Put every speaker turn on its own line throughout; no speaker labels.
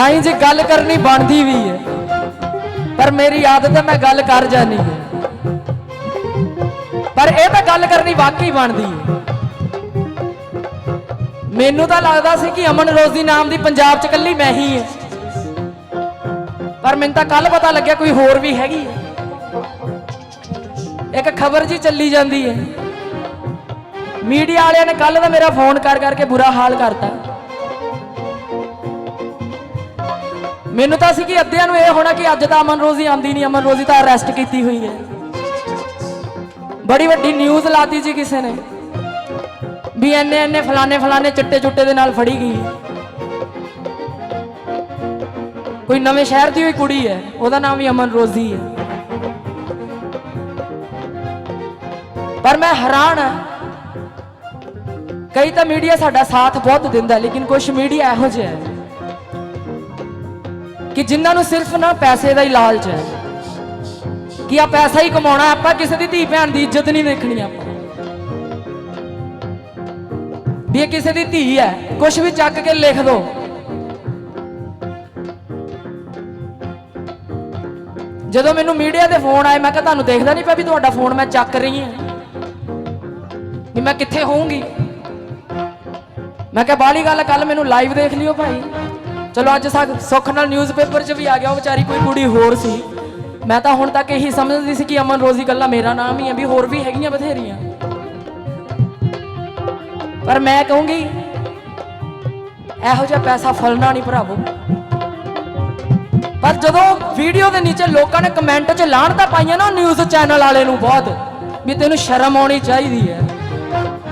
ਸਾਈਂ ਜੀ ਗੱਲ ਕਰਨੀ ਬਣਦੀ ਵੀ ਹੈ। ਪਰ ਮੇਰੀ ਆਦਤ ਹੈ, ਮੈਂ ਗੱਲ ਕਰ ਜਾਨੀ ਹੈ। ਪਰ ਇਹ ਤਾਂ ਗੱਲ ਕਰਨੀ ਵਾਕਈ ਬਣਦੀ ਹੈ। ਮੈਨੂੰ ਤਾਂ ਲੱਗਦਾ ਸੀ ਕਿ ਅਮਨ ਰੋਜ਼ੀ ਨਾਮ ਦੀ ਪੰਜਾਬ 'ਚ ਇਕੱਲੀ ਮੈਂ ਹੀ ਹਾਂ। ਪਰ ਮੈਨੂੰ ਤਾਂ ਕੱਲ ਪਤਾ ਲੱਗਿਆ ਕੋਈ ਹੋਰ ਵੀ ਹੈਗੀ ਹੈ। ਇੱਕ ਖਬਰ ਜੀ ਚੱਲੀ ਜਾਂਦੀ ਹੈ। ਮੀਡੀਆ ਵਾਲਿਆਂ ਨੇ ਕੱਲ ਦਾ ਮੇਰਾ ਫੋਨ ਕਰ ਕਰਕੇ ਬੁਰਾ ਹਾਲ ਕਰਤਾ। ਮੈਨੂੰ ਤਾਂ ਸੀ ਕਿ ਅੱਧਿਆਂ ਨੂੰ ਇਹ ਹੋਣਾ ਕਿ ਅੱਜ ਤਾਂ ਅਮਨ ਰੋਜ਼ੀ ਆਂਦੀ ਨਹੀਂ, ਅਮਨ ਰੋਜ਼ੀ ਤਾਂ ਅਰੈਸਟ ਕੀਤੀ ਹੋਈ ਹੈ। ਬੜੀ ਵੱਡੀ ਨਿਊਜ਼ ਲਾਤੀ ਜੀ ਕਿਸੇ ਨੇ ਵੀ ਐਨੇ ਐਨੇ ਫਲਾਣੇ ਫਲਾਣੇ ਚਿੱਟੇ ਚੁੱਟੇ ਦੇ ਨਾਲ ਫੜੀ ਗਈ ਕੋਈ ਨਵੇਂ ਸ਼ਹਿਰ ਦੀ ਹੋਈ ਕੁੜੀ ਹੈ, ਉਹਦਾ ਨਾਮ ਵੀ ਅਮਨ ਰੋਜ਼ੀ ਹੈ। ਪਰ ਮੈਂ ਹੈਰਾਨ ਹਾਂ। ਕਈ ਤਾਂ ਮੀਡੀਆ ਸਾਡਾ ਸਾਥ ਬਹੁਤ ਦਿੰਦਾ ਲੇਕਿਨ ਕੁਝ ਮੀਡੀਆ ਇਹੋ ਜਿਹਾ ਹੈ। ਕਿ ਜਿਨ੍ਹਾਂ ਨੂੰ ਸਿਰਫ ਨਾ ਪੈਸੇ ਦਾ ਹੀ ਲਾਲਚ ਹੈ। ਕਿ ਆ ਪੈਸਾ ਹੀ ਕਮਾਉਣਾ ਆਪਾਂ ਕਿਸੇ ਦੀ ਧੀ ਭੈਣ ਦੀ ਇੱਜ਼ਤ ਨਹੀਂ ਦੇਖਣੀ ਆਪਾਂ। ਵੀ ਇਹ ਕਿਸੇ ਦੀ ਧੀ ਹੈ ਕੁਝ ਵੀ ਚੱਕ ਕੇ ਲਿਖ ਦੋ। ਜਦੋਂ ਮੈਨੂੰ ਮੀਡੀਆ ਦੇ ਫੋਨ ਆਏ, ਮੈਂ ਕਿਹਾ ਤੁਹਾਨੂੰ ਦੇਖਦਾ ਨਹੀਂ ਪਿਆ ਵੀ ਤੁਹਾਡਾ ਫੋਨ ਮੈਂ ਚੱਕ ਰਹੀ ਹਾਂ। ਵੀ ਮੈਂ ਕਿੱਥੇ ਹੋਊਂਗੀ? ਮੈਂ ਕਿਹਾ ਬਾਲੀ ਗੱਲ ਕੱਲ ਮੈਨੂੰ ਲਾਈਵ ਦੇਖ ਲਿਓ ਭਾਈ। ਚਲੋ ਅੱਜ ਸਾ- ਸੁੱਖ ਨਾਲ ਨਿਊਜ਼ਪੇਪਰ 'ਚ ਵੀ ਆ ਗਿਆ, ਉਹ ਵਿਚਾਰੀ ਕੋਈ ਕੁੜੀ ਹੋਰ ਸੀ। ਮੈਂ ਤਾਂ ਹੁਣ ਤੱਕ ਇਹੀ ਸਮਝਦੀ ਸੀ ਕਿ ਅਮਨ ਰੋਜ਼ੀ ਗੱਲਾਂ ਮੇਰਾ ਨਾਮ ਹੀ ਹੈ ਵੀ ਹੋਰ ਵੀ ਹੈਗੀਆਂ ਬਥੇਰੀਆਂ। ਪਰ ਮੈਂ ਕਹੂੰਗੀ, ਇਹੋ ਜਿਹਾ ਪੈਸਾ ਫਲਣਾ ਨਹੀਂ ਭਰਾਵੋ। ਪਰ ਜਦੋਂ ਵੀਡੀਓ ਦੇ ਨੀਚੇ ਲੋਕਾਂ ਨੇ ਕਮੈਂਟ 'ਚ ਲਾਹਣਤਾਂ ਪਾਈਆਂ ਨਾ ਨਿਊਜ਼ ਚੈਨਲ ਵਾਲੇ ਨੂੰ ਬਹੁਤ, ਵੀ ਤੈਨੂੰ ਸ਼ਰਮ ਆਉਣੀ ਚਾਹੀਦੀ ਹੈ।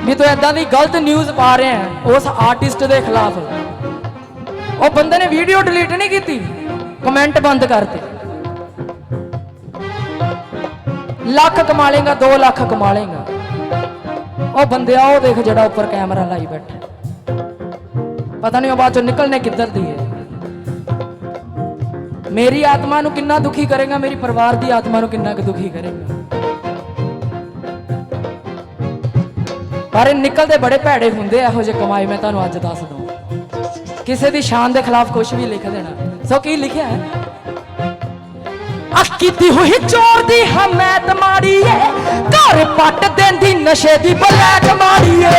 ਵੀ ਤੂੰ ਐਦਾਂ ਦੀ ਗਲਤ ਨਿਊਜ਼ ਪਾ ਰਿਹਾ ਹੈ, ਉਸ ਆਰਟਿਸਟ ਦੇ ਖਿਲਾਫ। ਉਹ ਬੰਦੇ ਨੇ ਵੀਡੀਓ ਡਿਲੀਟ ਨਹੀਂ ਕੀਤੀ। ਕਮੈਂਟ ਬੰਦ ਕਰਤੇ। ਲੱਖ ਕਮਾ ਲੇਗਾ 2 ਲੱਖ ਕਮਾ ਲੇਗਾ ਉਹ ਬੰਦਿਆ ਉਹ ਦੇਖ ਜਿਹੜਾ ਉੱਪਰ ਕੈਮਰਾ ਲਾਈ ਬੈਠਾ। ਪਤਾ ਨਹੀਂ ਉਹ ਬਾਅਦ ਚੋਂ ਨਿਕਲਨੇ ਕਿੱਧਰ ਦੀ ਹੈ। ਮੇਰੀ ਆਤਮਾ ਨੂੰ ਕਿੰਨਾ ਦੁਖੀ ਕਰੇਗਾ, ਮੇਰੀ ਪਰਿਵਾਰ ਦੀ ਆਤਮਾ ਨੂੰ ਕਿੰਨਾ ਕੁ ਦੁਖੀ ਕਰੇਗਾ। ਪਰ ਨਿਕਲਦੇ ਬੜੇ ਭੈੜੇ ਹੁੰਦੇ ਇਹੋ ਜਿਹੇ ਕਮਾਈ ਮੈਂ ਤੁਹਾਨੂੰ ਅੱਜ ਦੱਸ ਦਵਾਂ ਕਿਸੇ ਦੀ ਸ਼ਾਨ ਦੇ ਖਿਲਾਫ ਕੁਝ ਵੀ ਲਿਖ ਦੇਣਾ। ਸੋ ਕੀ ਲਿਖਿਆ ਹੈ? ਅੱਖ ਕੀਤੀ ਹੋਈ ਚੋਰ ਦੀ ਹਮੈਤ ਮਾੜੀ ਏ ਘਰ ਪੱਟ ਦਿੰਦੀ ਨਸ਼ੇ ਦੀ ਬਲੈਕ ਮਾੜੀ ਏ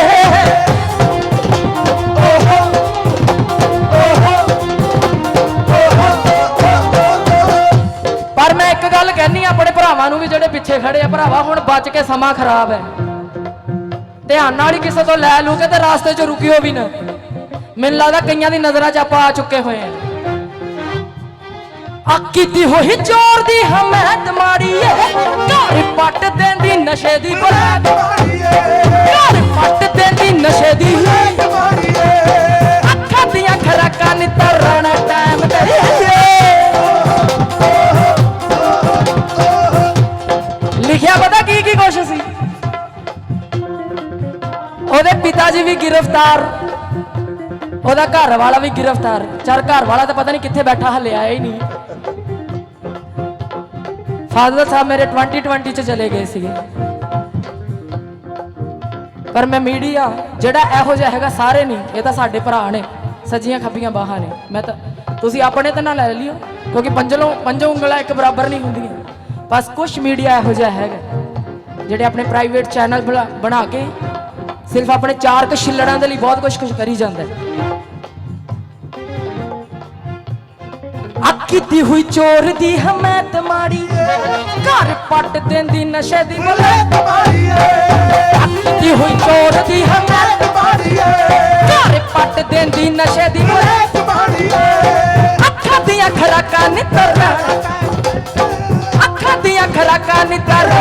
ਪਰ ਮੈਂ ਇੱਕ ਗੱਲ ਕਹਿਨੀ ਆ ਆਪਣੇ ਭਰਾਵਾਂ ਨੂੰ ਵੀ ਜਿਹੜੇ ਪਿੱਛੇ ਖੜੇ ਆ, ਭਰਾਵਾ, ਹੁਣ ਬਚ ਕੇ ਸਮਾਂ ਖਰਾਬ ਹੈ। ਧਿਆਨ ਨਾਲ ਹੀ ਕਿਸੇ ਤੋਂ ਲੈ ਲੂ ਕੇ ਤੇ ਰਾਸਤੇ 'ਚ ਰੁਕਿਓ ਵੀ ਨਾ। ਮੈਨੂੰ ਲੱਗਦਾ ਕਈਆਂ ਦੀ ਨਜ਼ਰਾਂ 'ਚ ਆਪਾਂ ਆ ਚੁੱਕੇ ਹੋਏ ਆ। ਆ ਕੀਤੀ ਹੋਈ ਚੋਰ ਦੀ ਹਮੈਤ ਮਾੜੀ ਏ ਘਰ ਪੱਟ ਦਿੰਦੀ ਨਸ਼ੇ ਦੀ ਬਲੈਕ ਘਰ ਪੱਟ ਦਿੰਦੀ ਨਸ਼ੇ ਦੀ ਅੱਖਾਂ ਦੀਆਂ ਖਰਾਕਾਂ ਨਿਤਰਨ ਟਾਈਮ ਤੇਰੀ ਲਿਖਿਆ ਪਤਾ ਕੀ ਕੀ ਕੁਛ ਸੀ? ਉਹਦੇ ਪਿਤਾ ਜੀ ਵੀ ਗ੍ਰਿਫਤਾਰ। ਉਹਦਾ ਘਰ ਵਾਲਾ ਵੀ ਗ੍ਰਿਫਤਾਰ। ਚਾਰ ਘਰ ਵਾਲਾ ਤਾਂ ਪਤਾ ਨਹੀਂ ਕਿੱਥੇ ਬੈਠਾ, ਹਲੇ ਆਇਆ ਹੀ ਨਹੀਂ। ਫਾਦਰ ਸਾਹਿਬ ਮੇਰੇ 2020 ਚ ਚਲੇ ਗਏ ਸੀਗੇ। ਪਰ ਮੈਂ ਮੀਡੀਆ ਜਿਹੜਾ ਇਹੋ ਜਿਹਾ ਹੈਗਾ ਸਾਰੇ ਨਹੀਂ, ਇਹ ਤਾਂ ਸਾਡੇ ਭਰਾ ਨੇ, ਸੱਜੀਆਂ ਖੱਬੀਆਂ ਬਾਹਾਂ ਨੇ। ਮੈਂ ਤਾਂ ਤੁਸੀਂ ਆਪਣੇ ਤਾਂ ਨਾ ਲੈ ਲਿਓ, ਕਿਉਂਕਿ ਪੰਜਲੋਂ ਪੰਜੋਂ ਉਂਗਲਾਂ ਇੱਕ ਬਰਾਬਰ ਨਹੀਂ ਹੁੰਦੀਆਂ। ਬਸ ਕੁਝ ਮੀਡੀਆ ਇਹੋ ਜਿਹਾ ਹੈਗਾ, ਜਿਹੜੇ ਆਪਣੇ ਪ੍ਰਾਈਵੇਟ ਚੈਨਲ ਬਣਾ ਕੇ ਸਿਰਫ ਆਪਣੇ ਚਾਰ ਕੁ ਛਿੱਲੜਾਂ ਦੇ ਲਈ ਬਹੁਤ ਕੁਝ ਕੁਝ ਕਰੀ ਜਾਂਦਾ ਹੈ। ਕੀਤੀ ਹੋਈ ਚੋਰ ਦੀ ਹਮੈਤ ਮਾੜੀ ਘਰ ਪੱਟ ਦਿੰਦੀ ਨਸ਼ੇ ਦੀ ਬਲੈਕ ਕੀਤੀ ਹੋਈ ਚੋਰ ਦੀ ਹਮੈਤ ਘਰ ਪੱਟ ਦਿੰਦੀ ਨਸ਼ੇ ਦੀ ਬਲੈਕ ਅੱਖਾਂ ਦੀਆਂ ਖਰਾਕਾਂ ਨਿਤਰ। ਅੱਖਾਂ ਦੀਆਂ ਖਰਾਕਾਂ ਨਿਤਰ।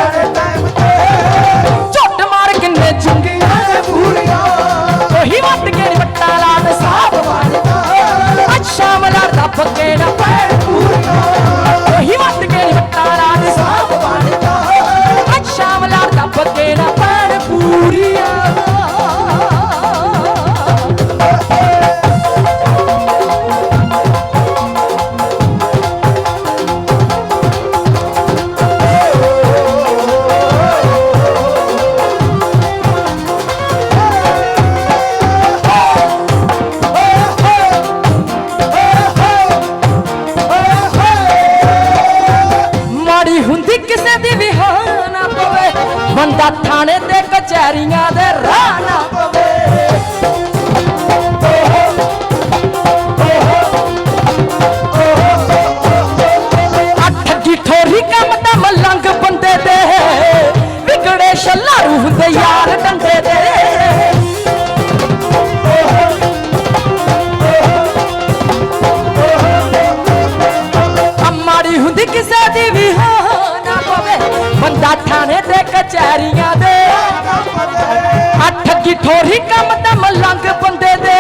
ਠੋਰੀ ਕੰਮ ਤੇ ਮਲੰਗ ਬੰਦੇ ਦੇ।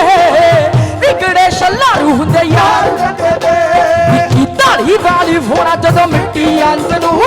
ਵਿਗੜੇ ਛੱਲਾਰੂ ਹੁੰਦੇ ਯਾਰ। ਕੀ ਢਾਲੀ ਵਾਲੀ ਫੋੜਾ ਜਦੋਂ ਮਿੱਟੀ ਅੰਤ ਨੂੰ।